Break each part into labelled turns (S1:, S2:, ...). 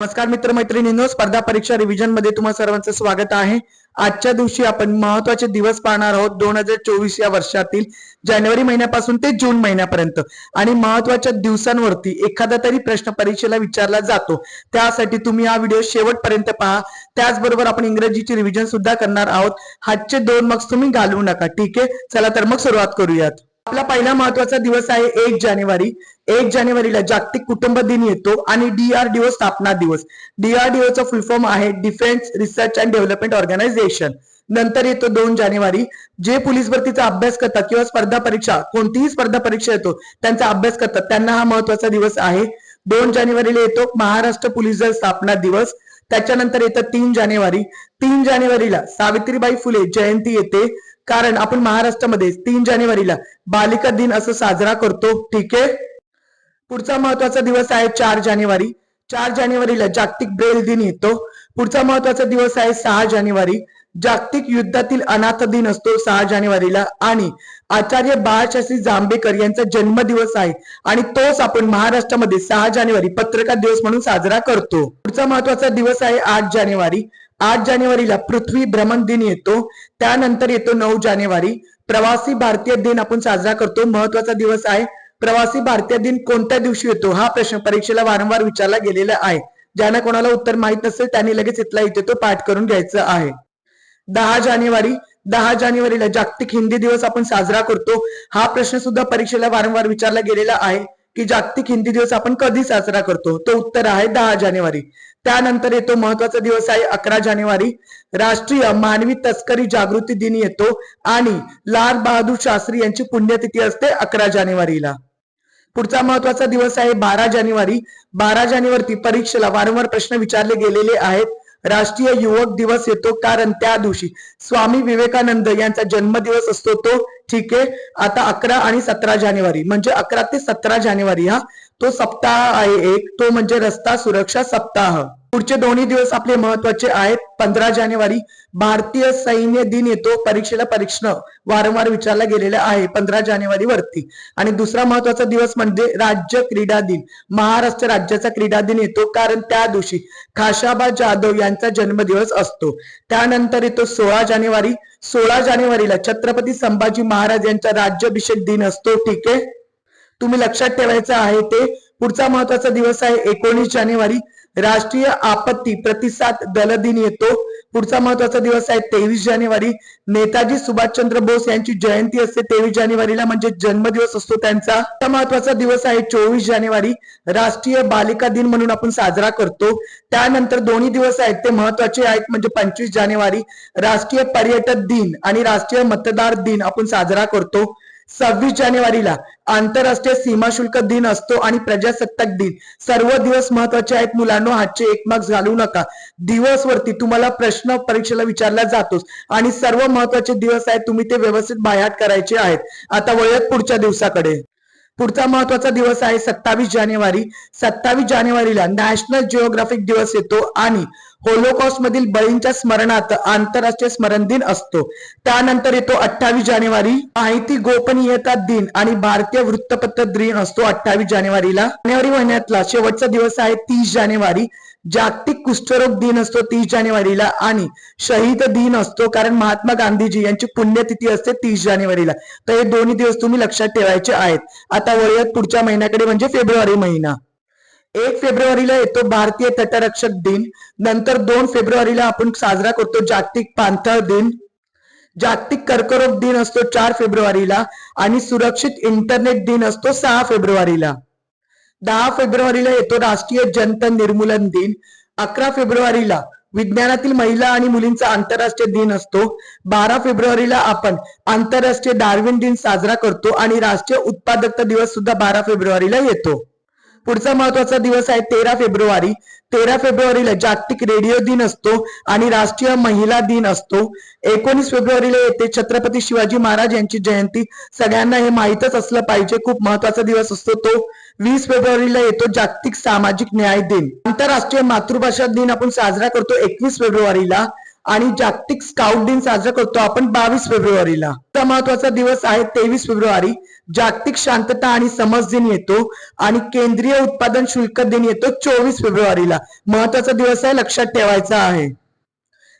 S1: नमस्कार मित्र मैत्रिणींनो स्पर्धा परीक्षा रिव्हिजनमध्ये तुम्हा सर्वांचं स्वागत आहे. आजच्या दिवशी आपण महत्त्वाचे दिवस पाहणार आहोत दोन हजार चोवीस या वर्षातील जानेवारी महिन्यापासून ते जून महिन्यापर्यंत. आणि महत्त्वाच्या दिवसांवरती एखादा तरी प्रश्न परीक्षेला विचारला जातो. त्यासाठी तुम्ही हा व्हिडिओ शेवटपर्यंत पहा. त्याचबरोबर आपण इंग्रजीची रिव्हिजन सुद्धा करणार आहोत. हातचे दोन मार्क्स तुम्ही घालवू नका. ठीक आहे? चला तर मग सुरुवात करूयात. आपला पहिला महत्त्वाचा दिवस आहे एक जानेवारी. एक जानेवारीला जागतिक कुटुंब दिन येतो आणि डीआरडीओ स्थापना दिवस. डीआरडीओ चा फुल फॉर्म आहे defence research and development organisation नंतर येतो दोन जानेवारी. जे पोलीस भरतीचा अभ्यास करतात किंवा स्पर्धा परीक्षा कोणतीही स्पर्धा परीक्षा येतो त्यांचा अभ्यास करतात. त्यांना हा महत्त्वाचा दिवस आहे. दोन जानेवारीला येतो महाराष्ट्र पोलीस दल स्थापना दिवस. त्याच्यानंतर येतं तीन जानेवारी. तीन जानेवारीला सावित्रीबाई फुले जयंती येते. कारण आपण महाराष्ट्रामध्ये तीन जानेवारीला बालिका दिन असं साजरा करतो. ठीक आहे? पुढचा महत्त्वाचा दिवस आहे चार जानेवारी. चार जानेवारीला जागतिक ब्रेल दिन येतो. पुढचा महत्त्वाचा दिवस आहे सहा जानेवारी. जागतिक युद्धातील अनाथ दिन असतो सहा जानेवारीला. आणि आचार्य बाळशास्त्री जांभेकर यांचा जन्मदिवस आहे. आणि तोच आपण महाराष्ट्रामध्ये सहा जानेवारी पत्रकार दिवस म्हणून साजरा करतो. पुढचा महत्त्वाचा दिवस आहे आठ जानेवारी. आठ जानेवारीला पृथ्वी भ्रमण दिन येतो. त्यानंतर येतो नऊ जानेवारी. प्रवासी भारतीय दिन आपण साजरा करतो. महत्त्वाचा दिवस आहे. प्रवासी भारतीय दिन कोणत्या दिवशी येतो? हा प्रश्न परीक्षेला वारंवार विचारला गेलेला आहे. ज्यांना कोणाला उत्तर माहीत नसेल त्यांनी लगेच इथला इथे तो पाठ करून घ्यायचा आहे. दहा जानेवारी. दहा जानेवारीला जागतिक हिंदी दिवस आपण साजरा करतो. हा प्रश्न सुद्धा परीक्षेला वारंवार विचारला गेलेला आहे. की जागतिक हिंदी दिवस आपण कधी साजरा करतो? तो उत्तर आहे दहा जानेवारी. त्यानंतर येतो महत्त्वाचा दिवस आहे अकरा जानेवारी. राष्ट्रीय मानवी तस्करी जागृती दिन येतो आणि लाल बहादूर शास्त्री यांची पुण्यतिथी असते अकरा जानेवारीला. पुढचा महत्त्वाचा दिवस आहे बारा जानेवारी. बारा जानेवारी परीक्षेला वारंवार प्रश्न विचारले गेलेले आहेत. राष्ट्रीय युवक दिवस येतो कारण त्या दिवशी स्वामी विवेकानंद यांचा जन्मदिवस असतो तो. ठीक आहे. आता अकरा आणि सतरा जानेवारी. म्हणजे अकरा ते सतरा जानेवारी हा. तो सप्ताह आहे एक. तो म्हणजे रस्ता सुरक्षा सप्ताह. पुढचे दोन्ही दिवस आपले महत्त्वाचे आहेत. पंधरा जानेवारी भारतीय सैन्य दिन येतो. परीक्षेला परीक्षण वारंवार विचारला गेलेला आहे. पंधरा जानेवारी वरती. आणि दुसरा महत्त्वाचा दिवस म्हणजे राज्य क्रीडा दिन. महाराष्ट्र राज्याचा क्रीडा दिन येतो. कारण त्या दिवशी खाशाबा जाधव यांचा जन्मदिवस असतो. त्यानंतर येतो सोळा जानेवारी. सोळा जानेवारीला छत्रपती संभाजी महाराज यांचा राज्याभिषेक दिन असतो. ठीक आहे? तुम्ही लक्षात ठेवायचं आहे ते पुढचा महत्त्वाचा दिवस आहे एकोणीस जानेवारी. राष्ट्रीय आपत्ती प्रतिसाद दल दिन येतो. पुढचा महत्त्वाचा दिवस आहे तेवीस जानेवारी. नेताजी सुभाषचंद्र बोस यांची जयंती असते. तेवीस जानेवारीला म्हणजे जन्मदिवस असतो त्यांचा. महत्त्वाचा दिवस आहे चोवीस जानेवारी. राष्ट्रीय बालिका दिन म्हणून आपण साजरा करतो. त्यानंतर दोन्ही दिवस आहेत ते महत्त्वाचे आहेत म्हणजे पंचवीस जानेवारी. राष्ट्रीय पर्यटक दिन आणि राष्ट्रीय मतदार दिन आपण साजरा करतो. सव्वीस जानेवारीला आंतरराष्ट्रीय सीमा शुल्क दिन असतो आणि प्रजासत्ताक दिन. सर्व दिवस महत्त्वाचे आहेत मुलांनो हातचे एक मार्क्स घालू नका. दिवसवरती तुम्हाला प्रश्न परीक्षेला विचारला जातोच. आणि सर्व महत्त्वाचे दिवस आहेत तुम्ही ते व्यवस्थित बायात करायचे आहेत. आता वळूयात पुढच्या दिवसाकडे. पुढचा महत्त्वाचा दिवस आहे सत्तावीस जानेवारी. सत्तावीस जानेवारीला नॅशनल जिओग्राफिक दिवस येतो आणि होलोकॉस्ट मधील बळींच्या स्मरणार्थ आंतरराष्ट्रीय स्मरण दिन असतो. त्यानंतर येतो अठ्ठावीस जानेवारी. माहिती गोपनीयता दिन आणि भारतीय वृत्तपत्र दिन असतो अठ्ठावीस जानेवारीला. जानेवारी महिन्यातला शेवटचा दिवस आहे तीस जानेवारी. जागतिक कुष्ठरोग दिन असतो तीस जानेवारीला आणि शहीद दिन असतो कारण महात्मा गांधीजी यांची पुण्यतिथी असते तीस जानेवारीला. तर हे दोन्ही दिवस तुम्ही लक्षात ठेवायचे आहेत. आता वळूयात पुढच्या महिन्याकडे म्हणजे फेब्रुवारी महिना. एक फेब्रुवारीला येतो भारतीय तटरक्षक दिन. नंतर दोन फेब्रुवारीला आपण साजरा करतो जागतिक पाणथळ दिन. जागतिक कर्करोग दिन असतो चार फेब्रुवारीला आणि सुरक्षित इंटरनेट दिन असतो सहा फेब्रुवारीला. दहा फेब्रुवारीला येतो राष्ट्रीय जंत निर्मूलन दिन. अकरा फेब्रुवारीला विज्ञानातील महिला आणि मुलींचा आंतरराष्ट्रीय दिन असतो. बारा फेब्रुवारीला आपण आंतरराष्ट्रीय डार्विन दिन साजरा करतो आणि राष्ट्रीय उत्पादकता दिवस सुद्धा बारा फेब्रुवारीला येतो. पुढचा महत्त्वाचा दिवस आहे तेरा फेब्रुवारी. तेरा फेब्रुवारीला जागतिक रेडिओ दिन असतो आणि राष्ट्रीय महिला दिन असतो. एकोणीस फेब्रुवारीला येते छत्रपती शिवाजी महाराज यांची जयंती. सगळ्यांना हे माहीतच असलं पाहिजे खूप महत्त्वाचा दिवस असतो तो. वीस फेब्रुवारीला येतो जागतिक सामाजिक न्याय दिन. आंतरराष्ट्रीय मातृभाषा दिन आपण साजरा करतो एकवीस फेब्रुवारीला. आणि जागतिक स्काउट दिन साजरा करतो आपण बावीस फेब्रुवारीला. तर महत्त्वाचा दिवस आहे तेवीस फेब्रुवारी. जागतिक शांतता आणि समज दिन येतो आणि केंद्रीय उत्पादन शुल्क दिन येतो चोवीस फेब्रुवारीला. महत्त्वाचा दिवस आहे लक्षात ठेवायचा आहे.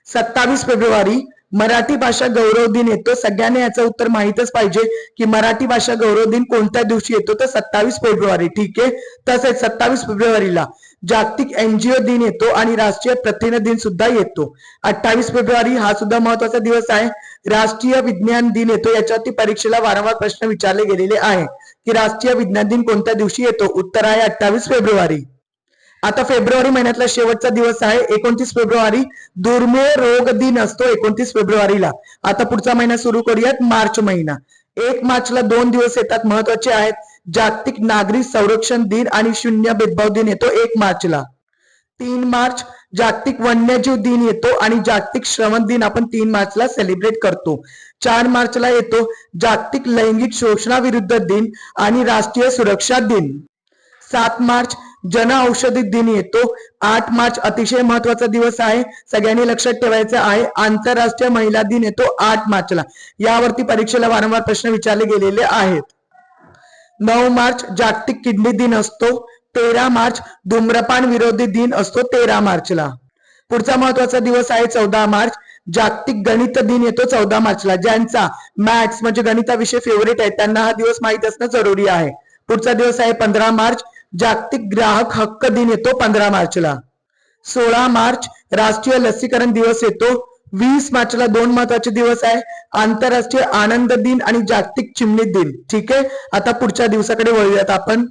S1: सत्तावीस फेब्रुवारी मराठी भाषा गौरव दिन येतो. सगळ्यांना याचं उत्तर माहितच पाहिजे की मराठी भाषा गौरव दिन कोणत्या दिवशी येतो तर सत्तावीस फेब्रुवारी. ठीक आहे? तसेच सत्तावीस फेब्रुवारीला. जागतिक एनजीओ दिन येतो आणि राष्ट्रीय प्रथिन दिन सुद्धा येतो. अठ्ठावीस फेब्रुवारी हा सुद्धा महत्त्वाचा दिवस आहे. राष्ट्रीय विज्ञान दिन येतो. याच्यावरती परीक्षेला वारंवार प्रश्न विचारले गेलेले आहे. की राष्ट्रीय विज्ञान दिन कोणत्या दिवशी येतो? उत्तर आहे अठ्ठावीस फेब्रुवारी. आता फेब्रुवारी महिन्यातला शेवटचा दिवस आहे. एकोणतीस फेब्रुवारी दुर्मिळ रोग दिन असतो एकोणतीस फेब्रुवारीला. आता पुढचा महिना सुरू करूयात. मार्च महिना. एक मार्चला दोन दिवस येतात. महत्त्वाचे आहेत. जागतिक नागरिक संरक्षण दिन आणि शून्य भेदभाव दिन येतो एक मार्चला. तीन मार्च जागतिक वन्यजीव दिन येतो आणि जागतिक श्रवण दिन आपण तीन मार्चला सेलिब्रेट करतो. चार मार्चला येतो जागतिक लैंगिक शोषणाविरुद्ध दिन आणि राष्ट्रीय सुरक्षा दिन. सात मार्च जन औषधी दिन येतो. आठ मार्च अतिशय महत्त्वाचा दिवस आहे. सगळ्यांनी लक्षात ठेवायचं आहे. आंतरराष्ट्रीय महिला दिन येतो आठ मार्चला. यावरती परीक्षेला वारंवार प्रश्न विचारले गेलेले आहेत. नऊ मार्च जागतिक किडनी दिन असतो. तेरा मार्च धूम्रपान विरोधी दिन असतो तेरा मार्चला. पुढचा महत्त्वाचा दिवस आहे चौदा मार्च. जागतिक गणित दिन येतो चौदा मार्चला. ज्यांचा मॅथ्स म्हणजे गणिताविषयी फेवरेट आहे त्यांना हा दिवस माहीत असणं जरुरी आहे. पुढचा दिवस आहे पंधरा मार्च. जागतिक ग्राहक हक्क दिन येतो पंधरा मार्चला. सोळा मार्च राष्ट्रीय लसीकरण दिवस येतो. वीस मार्चला दोन महत्त्वाचे दिवस आहे. आंतरराष्ट्रीय आनंद दिन आणि जागतिक चिमणी दिन. ठीक आहे? आता पुढच्या दिवसाकडे वळूयात आपण.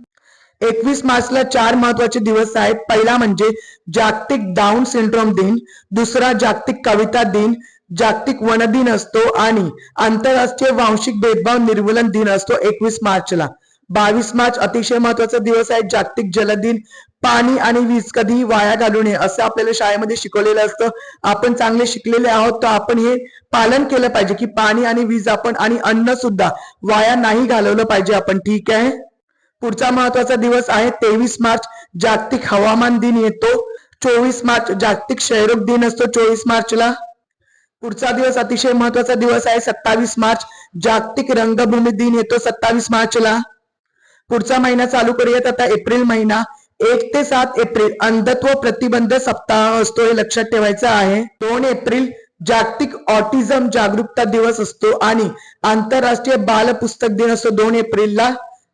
S1: एकवीस मार्चला चार महत्त्वाचे दिवस आहेत. पहिला म्हणजे जागतिक डाऊन सिंड्रोम दिन. दुसरा जागतिक कविता दिन. जागतिक वन दिन असतो आणि आंतरराष्ट्रीय वांशिक भेदभाव निर्मूलन दिन असतो एकवीस मार्चला. बावीस मार्च अतिशय महत्त्वाचा दिवस आहे. जागतिक जल दिन पाणी आणि वीज कधीही वाया घालू नये असं आपल्याला शाळेमध्ये शिकवलेलं असतं. आपण चांगले शिकलेले आहोत तर आपण हे पालन केलं पाहिजे की पाणी आणि वीज आपण आणि अन्न सुद्धा वाया नाही घालवलं पाहिजे आपण. ठीक आहे? पुढचा महत्त्वाचा दिवस आहे तेवीस मार्च जागतिक हवामान दिन येतो. चोवीस मार्च जागतिक क्षयरोग दिन असतो चोवीस मार्चला. पुढचा दिवस अतिशय महत्त्वाचा दिवस आहे सत्तावीस मार्च जागतिक रंगभूमी दिन येतो सत्तावीस मार्चला. पुढचा महिना चालू करूयात आता एप्रिल महिना. एक ते सात एप्रिल अंधत्व प्रतिबंध सप्ताह असतो हे लक्षात ठेवायचं आहे. दोन एप्रिल जागतिक ऑटिझम जागरूकता दिवस असतो आणि आंतरराष्ट्रीय बाल पुस्तक दिन असतो दोन एप्रिलला.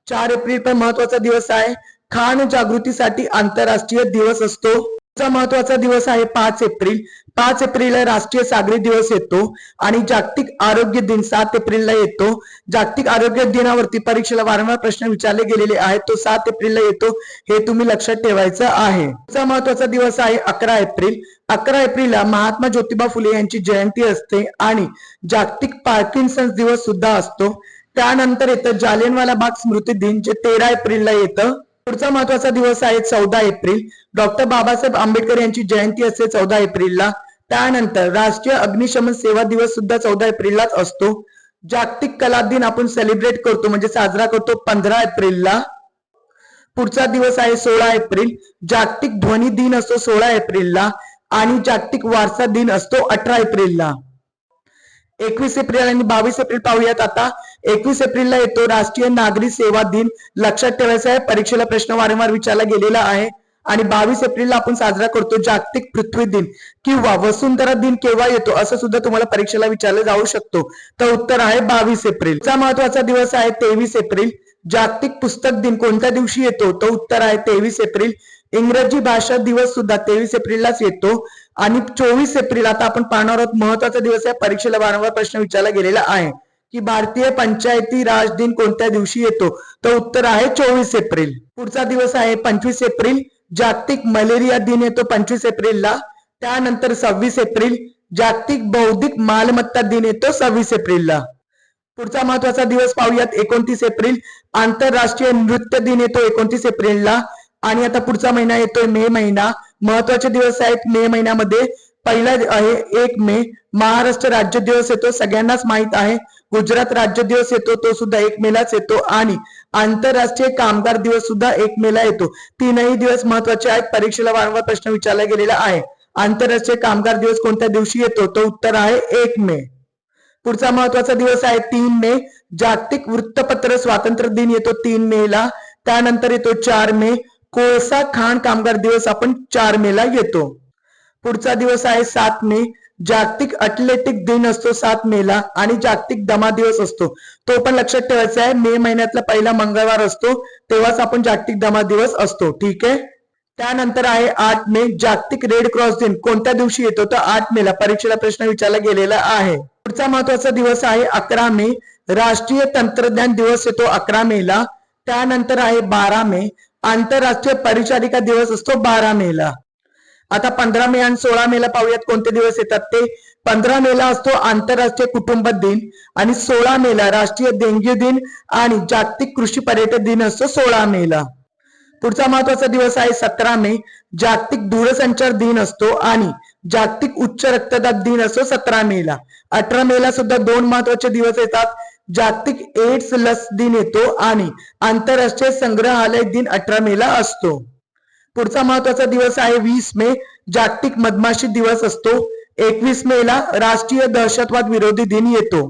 S1: चार एप्रिल पण महत्त्वाचा दिवस आहे. खाण जागृतीसाठी आंतरराष्ट्रीय दिवस असतो. महत्त्वाचा दिवस आहे पाच एप्रिल. पाच एप्रिलला राष्ट्रीय सागरी दिवस येतो आणि जागतिक आरोग्य दिन सात एप्रिलला येतो. जागतिक आरोग्य दिनावरती परीक्षेला वारंवार प्रश्न विचारले गेलेले आहेत. तो सात एप्रिलला येतो हे तुम्ही लक्षात ठेवायचं आहे. पुढचा महत्त्वाचा दिवस आहे अकरा एप्रिल. अकरा एप्रिलला महात्मा ज्योतिबा फुले यांची जयंती असते आणि जागतिक पार्किन्सन्स दिवस सुद्धा असतो. त्यानंतर येतं जालियनवाला बाग स्मृती दिन जे तेरा एप्रिलला येतं. पुढचा महत्त्वाचा दिवस आहे चौदा एप्रिल. डॉक्टर बाबासाहेब आंबेडकर यांची जयंती असते चौदा एप्रिलला. त्यानंतर राष्ट्रीय अग्निशमन सेवा दिवस सुद्धा चौदा एप्रिललाच असतो. जागतिक कला दिन आपण सेलिब्रेट करतो म्हणजे साजरा करतो पंधरा एप्रिलला. पुढचा दिवस आहे सोळा एप्रिल. जागतिक ध्वनी दिन असतो सोळा एप्रिलला आणि जागतिक वारसा दिन असतो अठरा एप्रिलला. एकवीस एप्रिल आणि बावीस एप्रिल पाहूयात आता. एकवीस एप्रिलला येतो. राष्ट्रीय नागरी सेवा दिन. लक्षात ठेवायचा आहे परीक्षेला प्रश्न वारंवार विचारला गेलेला आहे. आणि बावीस एप्रिलला आपण साजरा करतो जागतिक पृथ्वी दिन. किंवा वसुंधरा दिन केव्हा येतो असं सुद्धा तुम्हाला परीक्षेला विचारलं जाऊ शकतो. तर उत्तर आहे बावीस एप्रिल. चा महत्त्वाचा दिवस आहे तेवीस एप्रिल. जागतिक पुस्तक दिन कोणत्या दिवशी येतो? तो उत्तर आहे तेवीस एप्रिल. इंग्रजी भाषा दिवस सुद्धा तेवीस एप्रिललाच येतो. आणि चोवीस एप्रिल आता आपण पाहणार आहोत महत्त्वाचा दिवस आहे परीक्षेला वारंवार प्रश्न विचारला गेलेला आहे. की भारतीय पंचायती राज दिन कोणत्या दिवशी येतो? तर उत्तर आहे चोवीस एप्रिल. पुढचा दिवस आहे पंचवीस एप्रिल. जागतिक मलेरिया दिन येतो पंचवीस एप्रिलला. त्यानंतर सव्वीस एप्रिल. जागतिक बौद्धिक मालमत्ता दिन येतो सव्वीस एप्रिलला. पुढचा महत्त्वाचा दिवस पाहूयात एकोणतीस एप्रिल. आंतरराष्ट्रीय नृत्य दिन येतो एकोणतीस एप्रिलला. आणि आता पुढचा महिना येतोय मे महिना. महत्त्वाचे दिवस आहेत मे महिन्यामध्ये. पहिला आहे एक मे. महाराष्ट्र राज्य दिवस येतो. सगळ्यांनाच माहीत आहे. गुजरात राज्य दिवस येतो तो सुद्धा एक मेलाच येतो. आणि आंतरराष्ट्रीय कामगार दिवस सुद्धा एक मेला येतो. तीनही दिवस महत्त्वाचे आहेत. परीक्षेला वारंवार प्रश्न विचारला गेलेला आहे. आंतरराष्ट्रीय कामगार दिवस कोणत्या दिवशी येतो? तो उत्तर आहे एक मे. पुढचा महत्त्वाचा दिवस आहे तीन मे. जागतिक वृत्तपत्र स्वातंत्र्य दिन येतो तीन मे ला. त्यानंतर येतो चार मे. कोळसा खाण कामगार दिवस आपण चार मे ला येतो. पुढचा दिवस आहे सात मे. जागतिक अथलेटिक दिन असतो सात मेला आणि जागतिक दमा दिवस असतो. तो पण लक्षात ठेवायचा आहे. मे महिन्यातला पहिला मंगळवार असतो तेव्हाच आपण जागतिक दमा दिवस असतो. ठीक आहे? त्यानंतर आहे आठ मे जागतिक रेड क्रॉस दिन. कोणत्या दिवशी येतो? तर आठ मेला. परीक्षेला प्रश्न विचारला गेलेला आहे. पुढचा महत्त्वाचा दिवस आहे अकरा मे. राष्ट्रीय तंत्रज्ञान दिवस येतो अकरा मेला. त्यानंतर आहे बारा मे. आंतरराष्ट्रीय परिचारिका दिवस असतो बारा मेला. आता पंधरा मे आणि सोळा मे ला पाहूयात कोणते दिवस येतात ते. पंधरा मे ला असतो आंतरराष्ट्रीय कुटुंब दिन आणि सोळा मे ला राष्ट्रीय देणगी दिन आणि जागतिक कृषी पर्यटन दिन असतो सोळा मे ला पुढचा महत्त्वाचा दिवस आहे सतरा मे. जागतिक दूरसंचार दिन असतो आणि जागतिक उच्च रक्तदाब दिन असतो सतरा मे ला अठरा मे ला सुद्धा दोन महत्त्वाचे दिवस येतात. जागतिक एड्स लस दिन येतो आणि आंतरराष्ट्रीय संग्रहालय दिन अठरा मे ला असतो. पुढचा महत्त्वाचा दिवस आहे वीस मे. जागतिक मधमाशी दिवस असतो. एकवीस मे ला राष्ट्रीय दहशतवाद विरोधी दिन येतो.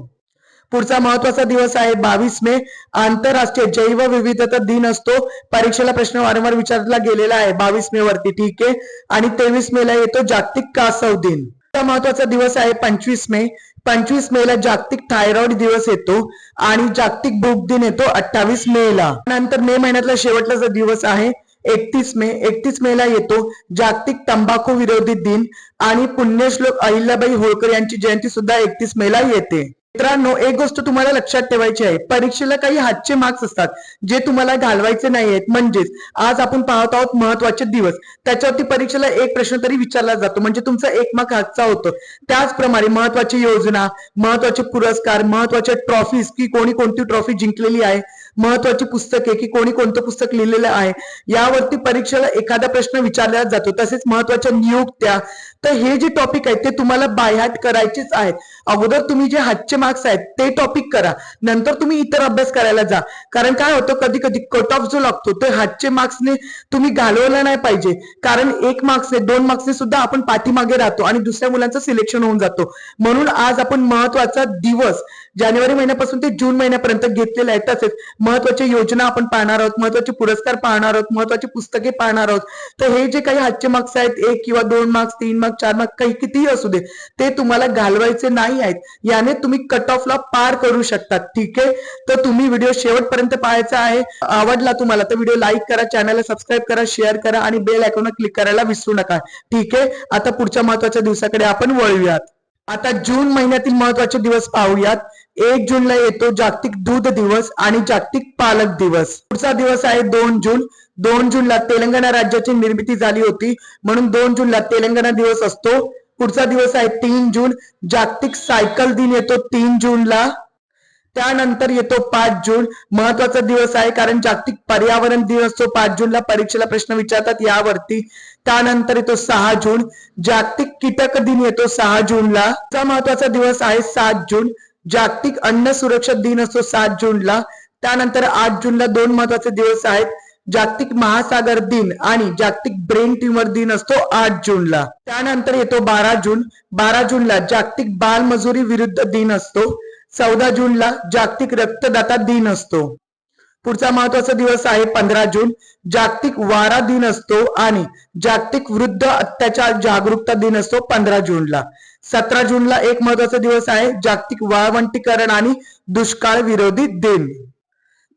S1: पुढचा महत्त्वाचा दिवस आहे बावीस मे. आंतरराष्ट्रीय जैव विविधता दिन असतो. परीक्षेला प्रश्न वारंवार विचारला गेलेला आहे. बावीस मे वरती ठीक आहे. आणि तेवीस मे ला येतो जागतिक कासव दिन. पुढचा महत्त्वाचा दिवस आहे पंचवीस मे. पंचवीस मे ला जागतिक थायरॉइड दिवस येतो. आणि जागतिक भूक दिन येतो अठ्ठावीस मे ला. नंतर मे महिन्यातला शेवटचा जो दिवस आहे एकतीस मे एकतीस मे ला येतो. जागतिक तंबाखू विरोधी दिन आणि पुण्यश्लोक अहिल्याबाई होळकर यांची जयंती सुद्धा एकतीस मे ला येते. मित्रांनो एक गोष्ट तुम्हाला लक्षात ठेवायची आहे. परीक्षेला काही हातचे मार्क्स असतात जे तुम्हाला घालवायचे नाही आहेत म्हणजेच आज आपण पाहत आहोत महत्त्वाचे दिवस. त्याच्यावरती परीक्षेला एक प्रश्न तरी विचारला जातो. म्हणजे तुमचा एक मार्क हातचा होतो. त्याचप्रमाणे महत्वाची योजना महत्त्वाचे पुरस्कार महत्त्वाचे ट्रॉफीज की कोणी कोणती ट्रॉफी जिंकलेली आहे महत्वाची पुस्तके की कोणी कोणतं पुस्तक लिहिलेलं आहे यावरती परीक्षेला एखादा प्रश्न विचारला जातो. तसेच महत्त्वाच्या नियुक्त्या तर हे जे टॉपिक आहेत ते तुम्हाला बायहाट करायचेच आहेत. अगोदर तुम्ही जे हातचे मार्क्स आहेत ते टॉपिक करा. नंतर तुम्ही इतर अभ्यास करायला जा. कारण काय होतं कधी कधी कट ऑफ जो लागतो ते हातचे मार्क्सने तुम्ही घालवला नाही पाहिजे. कारण एक मार्क्सने दोन मार्क्सने सुद्धा आपण पाठीमागे राहतो आणि दुसऱ्या मुलांचं सिलेक्शन होऊन जातो. म्हणून आज आपण महत्त्वाचा दिवस जानेवारी महिन्यापासून ते जून महिन्यापर्यंत घेतलेले आहे तसेच महत्त्वाच्या योजना आपण पाहणार आहोत महत्त्वाचे पुरस्कार पाहणार आहोत महत्वाची पुस्तके पाहणार आहोत. तर हे जे काही हातचे मार्क्स आहेत एक किंवा दोन मार्क्स तीन मार्क्स चार मार्क्स काही कितीही असू दे ते तुम्हाला घालवायचे नाही आहेत. याने तुम्ही कट ऑफला पार करू शकतात ठीक आहे? तर तुम्ही व्हिडिओ शेवटपर्यंत पाहायचा आहे. आवडला तुम्हाला तर व्हिडिओ लाईक करा चॅनलला सबस्क्राईब करा शेअर करा आणि बेल आयकॉनवर क्लिक करायला विसरू नका ठीक आहे? आता पुढच्या महत्त्वाच्या दिवसाकडे आपण वळूयात. आता जून महिन्यातील महत्त्वाचे दिवस पाहूयात. एक जूनला येतो जागतिक दूध दिवस आणि जागतिक पालक दिवस. पुढचा दिवस आहे दोन जून. दोन जूनला तेलंगणा राज्याची निर्मिती झाली होती. म्हणून दोन जूनला तेलंगणा दिवस असतो. पुढचा दिवस आहे तीन जून. जागतिक सायकल दिन येतो तीन जूनला. त्यानंतर येतो पाच जून. महत्त्वाचा दिवस आहे कारण जागतिक पर्यावरण दिन असतो पाच जूनला परीक्षेला प्रश्न विचारतात यावरती. त्यानंतर येतो सहा जून. जागतिक कीटक दिन येतो सहा जूनला. महत्त्वाचा दिवस आहे सात जून. जागतिक अन्न सुरक्षा दिन असतो सात जूनला. त्यानंतर आठ जूनला दोन महत्त्वाचे दिवस आहेत. जागतिक महासागर दिन आणि जागतिक ब्रेन ट्युमर दिन असतो आठ जूनला. त्यानंतर येतो बारा जून. बारा जूनला जागतिक बालमजुरी विरुद्ध दिन असतो. चौदा जूनला जागतिक रक्तदाता दिन असतो. पुढचा महत्त्वाचा दिवस आहे पंधरा जून. जागतिक वारा दिन असतो आणि जागतिक वृद्ध अत्याचार जागरूकता दिन असतो पंधरा जूनला. सतरा जूनला एक महत्त्वाचा दिवस आहे जागतिक वाळवंटीकरण आणि दुष्काळ विरोधी दिन.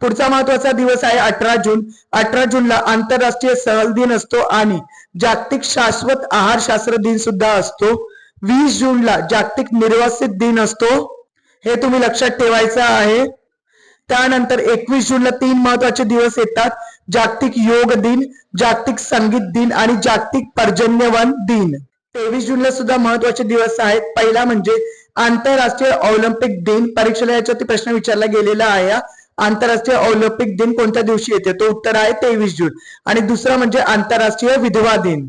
S1: पुढचा महत्त्वाचा दिवस आहे अठरा जून. अठरा जूनला आंतरराष्ट्रीय सहल दिन असतो आणि जागतिक शाश्वत आहार शास्त्र दिन सुद्धा असतो. वीस जूनला जागतिक निर्वासित दिन असतो. हे तुम्ही लक्षात ठेवायचं आहे. त्यानंतर एकवीस जूनला तीन महत्त्वाचे दिवस येतात. जागतिक योग दिन जागतिक संगीत दिन आणि जागतिक पर्जन्यवन दिन. तेवीस जूनला सुद्धा महत्त्वाचे दिवस आहेत. पहिला म्हणजे आंतरराष्ट्रीय ऑलिम्पिक दिन. परीक्षेला याच्यावरती प्रश्न विचारला गेलेला आहे. आंतरराष्ट्रीय ऑलिम्पिक दिन कोणत्या दिवशी येते? तो उत्तर आहे तेवीस जून. आणि दुसरा म्हणजे आंतरराष्ट्रीय विधवा दिन.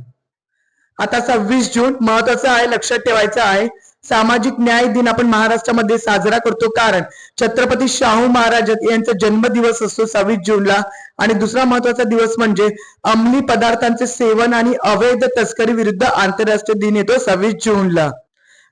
S1: आता सव्वीस जून महत्वाचं आहे लक्षात ठेवायचं आहे. सामाजिक न्याय दिन आपण महाराष्ट्रामध्ये साजरा करतो. कारण छत्रपती शाहू महाराज यांचा जन्मदिवस असतो सव्वीस जूनला. आणि दुसरा महत्त्वाचा दिवस म्हणजे अंमली पदार्थांचे सेवन आणि अवैध तस्करी विरुद्ध आंतरराष्ट्रीय दिन येतो सव्वीस जूनला.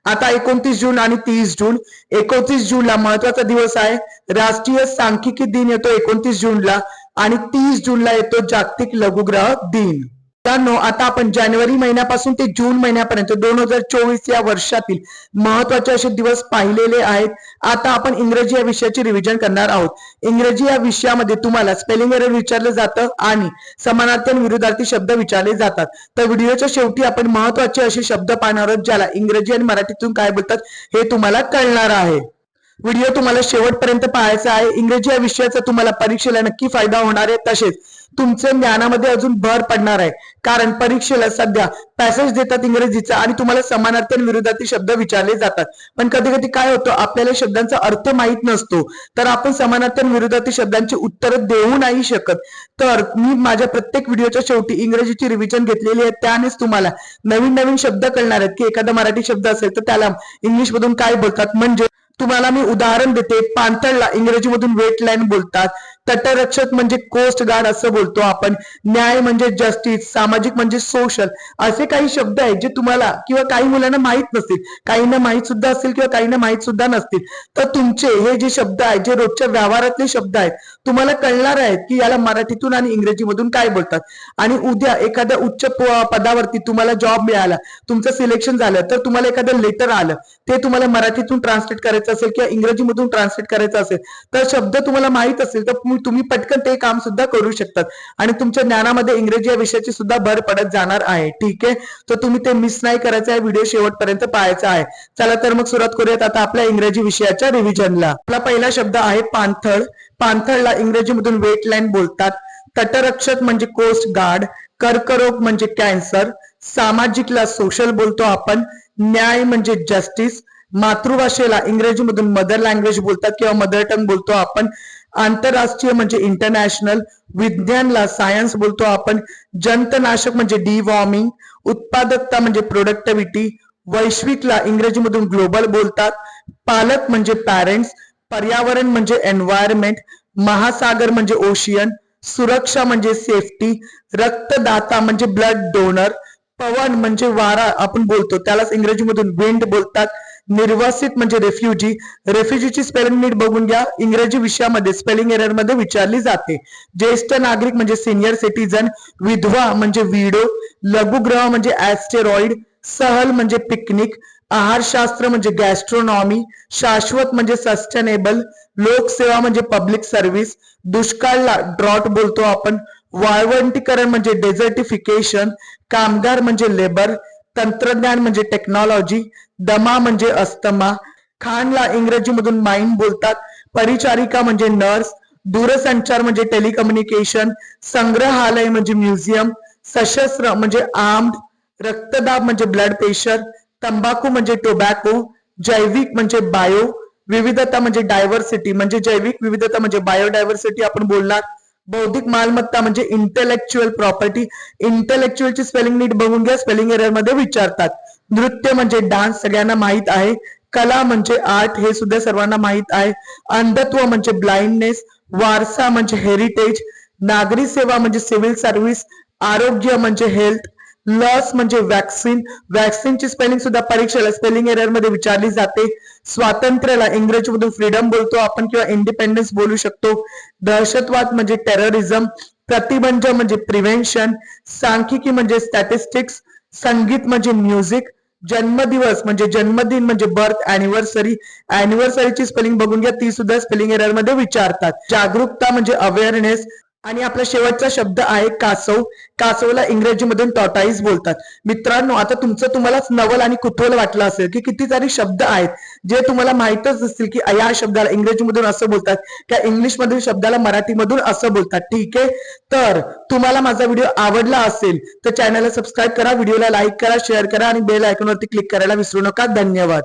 S1: आता एकोणतीस जून आणि तीस जून एकोणतीस जूनला महत्त्वाचा दिवस आहे. राष्ट्रीय सांख्यिकी दिन येतो एकोणतीस जूनला आणि तीस जूनला येतो जागतिक लघुग्रह दिन. मित्रांनो आता आपण जानेवारी महिन्यापासून ते जून महिन्यापर्यंत दोन हजार चोवीस या वर्षातील महत्त्वाचे असे दिवस पाहिलेले आहेत. आता आपण इंग्रजी या विषयाची रिव्हिजन करणार आहोत. इंग्रजी या विषयामध्ये तुम्हाला स्पेलिंग एरर विचारलं जातं आणि समानार्थी आणि विरुद्धार्थी शब्द विचारले जातात. तर व्हिडिओच्या शेवटी आपण महत्त्वाचे असे शब्द पाहणार आहोत ज्याला इंग्रजी आणि मराठीतून काय बोलतात हे तुम्हाला कळणार आहे. व्हिडिओ तुम्हाला शेवटपर्यंत पाहायचा आहे. इंग्रजी या विषयाचा तुम्हाला परीक्षेला नक्की फायदा होणार आहे. तसेच तुमच्या ज्ञानामध्ये अजून भर पडणार आहे. कारण परीक्षेला सध्या पॅसेज देतात इंग्रजीचा आणि तुम्हाला समानार्थी आणि शब्द विचारले जातात. पण कधी कधी काय होतं आपल्याला शब्दांचा अर्थ माहीत नसतो. तर आपण समानार्थी आणि शब्दांची उत्तर देऊ नाही शकत. तर मी माझ्या प्रत्येक व्हिडिओच्या शेवटी इंग्रजीची रिव्हिजन घेतलेली आहे. त्यानेच तुम्हाला नवीन नवीन शब्द कळणार आहेत. की एखादा मराठी शब्द असेल तर त्याला इंग्लिश मधून काय बोलतात? म्हणजे तुम्हाला मी उदाहरण देते. पांथळला इंग्रजीमधून लाईन बोलतात. तटरक्षक म्हणजे कोस्ट गार्ड असं बोलतो आपण. न्याय म्हणजे जस्टिस सामाजिक म्हणजे सोशल असे काही शब्द आहेत जे तुम्हाला किंवा काही मुलांना माहीत नसतील. काहींना माहीत सुद्धा असतील किंवा काहींना माहीत सुद्धा नसतील. तर तुमचे हे जे शब्द आहेत जे रोजच्या व्यवहारातले शब्द आहेत तुम्हाला कळणार आहेत की याला मराठीतून आणि इंग्रजीमधून काय बोलतात. आणि उद्या एखाद्या उच्च पदावरती तुम्हाला जॉब मिळाला तुमचं सिलेक्शन झालं तर तुम्हाला एखादं लेटर आलं ते तुम्हाला मराठीतून ट्रान्सलेट करायचं असेल किंवा इंग्रजीमधून ट्रान्सलेट करायचं असेल तर शब्द तुम्हाला माहीत असेल तर तुम्ही- पटकन ते काम सुद्धा करू शकतात. आणि तुमच्या ज्ञानामध्ये इंग्रजी या विषयाची सुद्धा भर पडत जाणार आहे. ठीक आहे? तर तुम्ही ते मिस नाही करायचं आहे व्हिडिओ शेवटपर्यंत पाहायचा आहे. चला तर मग सुरुवात करूयात आता आपल्या इंग्रजी विषयाच्या रिव्हिजनला आपला पहिला शब्द आहे पाणथळ. पाणथळला इंग्रजीमधून वेटलँड बोलतात. तटरक्षक म्हणजे कोस्ट गार्ड कर्करोग म्हणजे कॅन्सर सामाजिकला सोशल बोलतो आपण न्याय म्हणजे जस्टिस मातृभाषेला इंग्रजीमधून मदर लँग्वेज बोलतात किंवा मदर टंग बोलतो आपण. आंतरराष्ट्रीय म्हणजे इंटरनॅशनल विज्ञानला सायन्स बोलतो आपण. जंतनाशक म्हणजे डिवॉर्मिंग उत्पादकता म्हणजे प्रोडक्टिव्हिटी वैश्विकला इंग्रजीमधून ग्लोबल बोलतात. पालक म्हणजे पॅरेंट्स पर्यावरण म्हणजे एन्व्हायरमेंट महासागर म्हणजे ओशियन सुरक्षा म्हणजे सेफ्टी रक्तदाता म्हणजे ब्लड डोनर पवन म्हणजे वारा आपण बोलतो. त्यालाच इंग्रजीमधून विंड बोलतात. निर्वासित म्हणजे रेफ्युजी रेफ्युजीची स्पेलिंग नीट बघून घ्या. इंग्रजी विषयामध्ये स्पेलिंग एररमध्ये विचारली जाते. ज्येष्ठ नागरिक म्हणजे सिनियर सिटीजन विधवा म्हणजे विडो लघुग्रह म्हणजे ऍस्टेरॉइड सहल म्हणजे पिकनिक आहारशास्त्र म्हणजे गॅस्ट्रोनॉमी शाश्वत म्हणजे सस्टेनेबल लोकसेवा म्हणजे पब्लिक सर्व्हिस दुष्काळला ड्रॉट बोलतो आपण वाळवंटीकरण म्हणजे डेझर्टिफिकेशन कामगार म्हणजे लेबर तंत्रज्ञान म्हणजे टेक्नॉलॉजी दमा म्हणजे अस्थमा खानला इंग्रजीमधून माइंड बोलतात परिचारिका म्हणजे नर्स दूरसंचार म्हणजे टेलिकम्युनिकेशन संग्रहालय म्हणजे म्युझियम सशस्त्र म्हणजे आर्म्ड रक्तदाब म्हणजे ब्लड प्रेशर तंबाखू म्हणजे टोबॅको जैविक म्हणजे बायो विविधता म्हणजे डायव्हर्सिटी म्हणजे जैविक विविधता म्हणजे बायोडायव्हर्सिटी आपण बोलणार. बौद्धिक मालमत्ता म्हणजे इंटेलेक्च्युअल प्रॉपर्टी इंटेलेक्च्युअलची स्पेलिंग नीट बघून घ्या स्पेलिंग एररमध्ये विचारतात. नृत्य म्हणजे डान्स सगळ्यांना माहीत आहे. कला म्हणजे आर्ट हे सुद्धा सर्वांना माहीत आहे. अंधत्व म्हणजे ब्लाइंडनेस वारसा म्हणजे हेरिटेज नागरी सेवा म्हणजे सिव्हिल सर्व्हिस आरोग्य म्हणजे हेल्थ लस म्हणजे वॅक्सिन वॅक्सिनची स्पेलिंग सुद्धा परीक्षेला स्पेलिंग एररमध्ये विचारली जाते. स्वातंत्र्याला इंग्रजीमधून फ्रीडम बोलतो आपण किंवा इंडिपेंडन्स बोलू शकतो. दहशतवाद म्हणजे टेररिझम प्रतिबंध म्हणजे प्रिव्हेन्शन सांख्यिकी म्हणजे स्टॅटिस्टिक्स संगीत म्हणजे म्युझिक जन्मदिवस म्हणजे जन्मदिन म्हणजे बर्थ अॅनिव्हर्सरी अॅनिव्हर्सरीची स्पेलिंग बघून घ्या ती सुद्धा स्पेलिंग एररमध्ये विचारतात. जागरूकता म्हणजे अवेअरनेस आणि आपला शेवटचा शब्द आहे कासव. कासवला इंग्रजीमधून टॉटाईज बोलतात. मित्रांनो आता तुमचं तुम्हालाच नवल आणि कुतूहल वाटलं असेल की किती सारे शब्द आहेत जे तुम्हाला माहितच असतील की या शब्दाला इंग्रजीमधून असं बोलतात किंवा इंग्लिशमधील शब्दाला मराठीमधून असं बोलतात. ठीक आहे? तर तुम्हाला माझा व्हिडिओ आवडला असेल तर चॅनलला सबस्क्राईब करा व्हिडिओला लाईक करा शेअर करा आणि बेल आयकॉनवरती क्लिक करायला विसरू नका. धन्यवाद.